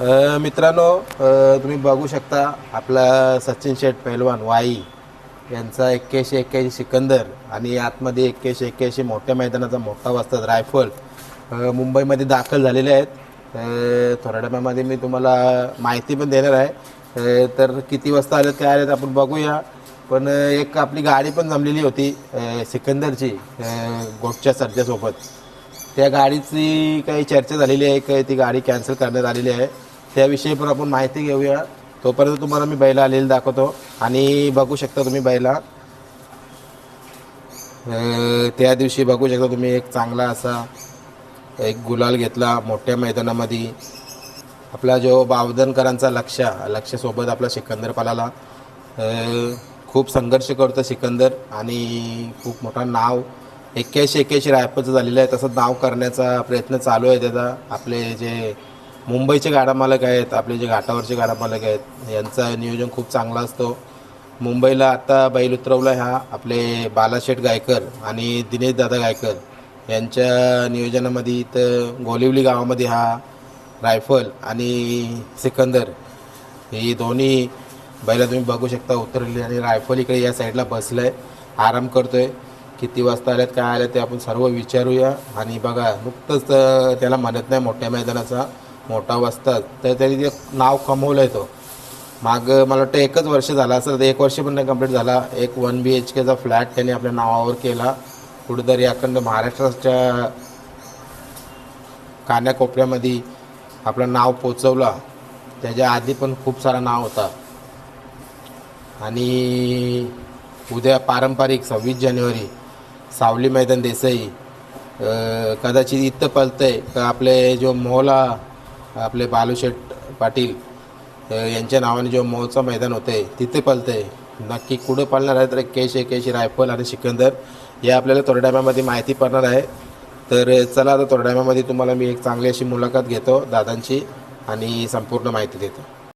मित्रांनो तुम्ही बघू शकता आपला सचिन शेठ पैलवान वाई यांचा एक्क्याऐंशी एक्क्याऐंशी सिकंदर आणि आतमध्ये एक्क्याऐंशी एक्क्याऐंशी मोठ्या मैदानाचा मोठा वाजतात रायफल मुंबईमध्ये दाखल झालेले आहेत. थोड्या टायमामध्ये मी तुम्हाला माहिती पण देणार आहे. तर किती वाजता आले काय आलेत आपण बघूया. पण एक आपली गाडी पण जमलेली होती सिकंदरची गोटच्या सरच्यासोबत त्या गाडीची काही चर्चा झालेली आहे काही ती गाडी कॅन्सल करण्यात आलेली आहे. त्याविषयी पण आपण माहिती घेऊया. तोपर्यंत तुम्हाला मी बैला आलेली दाखवतो. आणि बघू शकता तुम्ही बैला. त्या दिवशी बघू शकता तुम्ही एक चांगला असा एक गुलाल घेतला मोठ्या मैदानामध्ये. आपला जो बावधनकरांचा लक्ष लक्षसोबत आपला सिकंदर पालाला. खूप संघर्ष करतो सिकंदर. आणि खूप मोठा नाव एक्क्याऐंशी एक्क्याऐंशी रायफलचं झालेलं आहे. तसं नाव करण्याचा प्रयत्न चालू आहे त्याचा. आपले जे मुंबईचे गाडा मालक आहेत आपले जे घाटावरचे गाडा मालक आहेत यांचं नियोजन खूप चांगला असतो. मुंबईला आता बैल उतरवला हा आपले बालाशेठ गायकर आणि दिनेश दादा गायकर यांच्या नियोजनामध्ये इथं गोलिवली गावामध्ये हा रायफल आणि सिकंदर ही दोन्ही बैला तुम्ही बघू शकता उतरली आणि रायफल इकडे या साईडला बसलं आहे आराम करतोय. किती वाजता आल्यात काय आल्या ते आपण सर्व विचारूया. आणि बघा नुकतंच त्याला म्हणत नाही मोठ्या मैदानाचा. मोठा वाजता तर त्यांनी ते नाव कमवलं आहे तो. माग मला वाटतं एकच वर्ष झाला असं एक वर्ष पण नाही कंप्लीट झाला. एक वन बी एच केचा फ्लॅट त्याने आपल्या नावावर केला. कुठेतरी अखंड महाराष्ट्राच्या कान्याकोपऱ्यामध्ये आपलं नाव पोचवला. त्याच्या आधी पण खूप सारा नाव होता. आणि उद्या पारंपरिक सव्वीस जानेवारी सावली मैदान देसाई कदाचित इथं पलतं आहे का आपले जो मोहला आपले बालूशेठ पाटील यांच्या नावाने जो मोहचं मैदान होते तिथे पलतंय नक्की कुठं पळणार आहे तर केश एकेश रायफल आणि सिकंदर हे आपल्याला थोड्या माहिती पडणार आहे. तर चला आता थोड्या तुम्हाला मी एक चांगली अशी मुलाखत घेतो दादांची आणि संपूर्ण माहिती देतो.